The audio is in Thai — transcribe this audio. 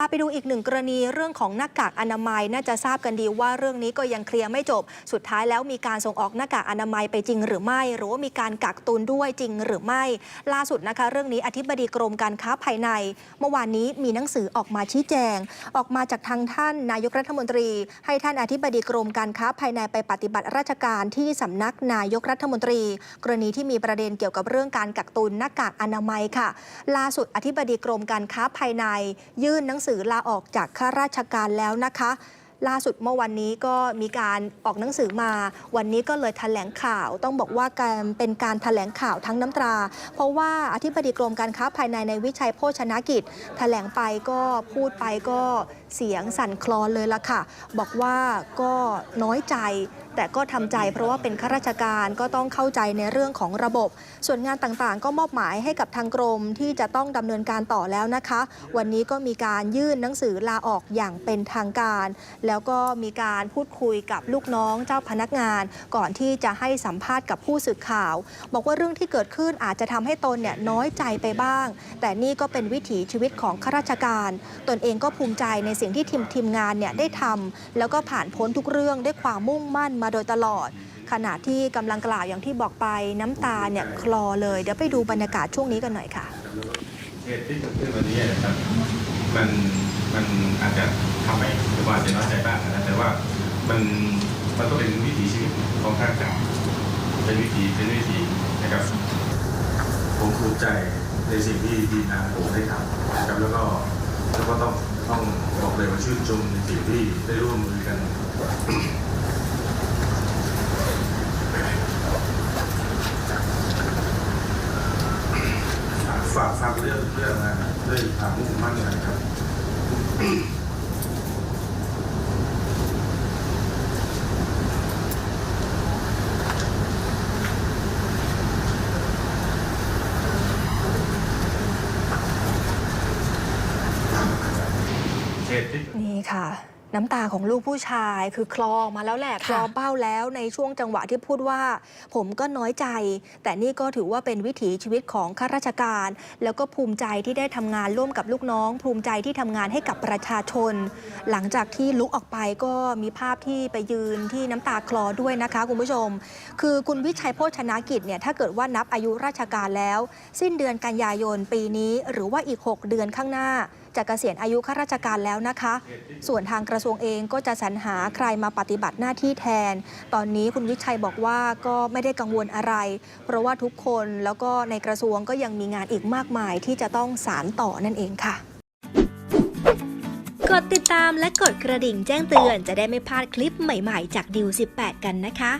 พาไปดูอีกหนึ่งกรณีเรื่องของหน้ากากอนามัยน่าจะทราบกันดีว่าเรื่องนี้ก็ยังเคลียร์ไม่จบ สุดท้ายแล้วมีการส่งออกหน้ากากอนามัยไปจริงหรือไม่ หรือว่ามีการกักตุนด้วยจริงหรือไม่ ล่าสุดนะคะ เรื่องนี้อธิบดีกรมการค้าภายใน เมื่อวานนี้มีหนังสือออกมาชี้แจง ออกมาจากทางท่านนายกรัฐมนตรี ให้ท่านอธิบดีกรมการค้าภายในไปปฏิบัติราชการที่สำนักนายกรัฐมนตรี กรณีที่มีประเด็นเกี่ยวกับเรื่องการกักตุนหน้ากากอนามัยค่ะ ล่าสุดอธิบดีกรมการค้าภายใน ยื่นหนังสือลาออกจากข้าราชการแล้วนะคะ ล่าสุดเมื่อวันนี้ก็มีการออกหนังสือมา วันนี้ก็เลยแถลงข่าว ต้องบอกว่าการเป็นการแถลงข่าวทั้งน้ำตรา เพราะว่าอธิบดีกรมการค้าภายในในวิชัยโภชนกิจ แถลงไปก็พูดไปก็เสียงสั่นคลอนเลยล่ะค่ะ บอกว่าก็น้อยใจ แต่ก็ทำใจเพราะว่าเป็นข้าราชการก็ต้องเข้าใจในเรื่องของระบบ ส่วนงานต่างๆ ก็มอบหมายให้กับทางกรมที่จะต้องดำเนินการต่อแล้วนะคะ วันนี้ก็มีการยื่นหนังสือลาออกอย่างเป็นทางการ แล้วก็มีการพูดคุยกับลูกน้องเจ้าพนักงาน ก่อนที่จะให้สัมภาษณ์กับผู้สื่อข่าว บอกว่าเรื่องที่เกิดขึ้นอาจจะทำให้ตนเนี่ยน้อยใจไปบ้าง แต่นี่ก็เป็นวิถีชีวิตของข้าราชการ ตนเองก็ภูมิใจในสิ่งที่ทีมทีมงานเนี่ยได้ทำแล้วก็ผ่านพ้นทุกเรื่องด้วยความมุ่งมั่นมาโดยตลอด ขณะที่กำลังกล่าวอย่างที่บอกไปน้ำตาเนี่ยคลอเลย เดี๋ยวไปดูบรรยากาศช่วงนี้กันหน่อยค่ะเหตุที่เกิดขึ้นวันนี้นะครับมันมันอาจจะทำให้หรือว่าอาจจะน้อยใจบ้างนะแต่ว่ามันมันก็เป็นวิถีชีวิตของข้าราชการเป็นวิถีเป็นวิถีนะครับผมภูมิใจในสิ่งที่ทีมงานผมได้ทำนะครับแล้วก็แล้วก็ต้อง ต้องบอกเลยว่าชื่นชมในสิ่งที่ได้ร่วมมือกัน ฝากฝากเรื่องเรื่องนะด้วยความมุ่งมั่นนะครับ เที่นี่ค่ะ น้ำตาของลูกผู้ชายคือคลอมาแล้วแหละคลอเบ้าแล้วในช่วงจังหวะที่พูดว่า ผมก็น้อยใจ แต่นี่ก็ถือว่าเป็นวิถีชีวิตของข้าราชการ แล้วก็ภูมิใจที่ได้ทำงานร่วมกับลูกน้อง ภูมิใจที่ทำงานให้กับประชาชน หลังจากที่ลุกออกไปก็มีภาพที่ไปยืนที่น้ำตาคลอด้วยนะคะคุณผู้ชม คือคุณวิชัยโภชนากิจเนี่ยถ้าเกิดว่านับอายุราชการแล้ว สิ้นเดือนกันยายนปีนี้ หรือว่าอีก 6 เดือนข้างหน้าจะเกษียณอายุข้าราชการแล้วนะคะ ส่วนทางกระทรวงเองก็จะสรรหาใครมาปฏิบัติหน้าที่แทน ตอนนี้คุณวิชัยบอกว่าก็ไม่ได้กังวลอะไร เพราะว่าทุกคนแล้วก็ในกระทรวงก็ยังมีงานอีกมากมายที่จะต้องสารต่อนั่นเองค่ะกดติดตามและกดกระดิ่งแจ้งเตือนจะได้ไม่พลาดคลิปใหม่ๆ จากดิว18 กันนะคะ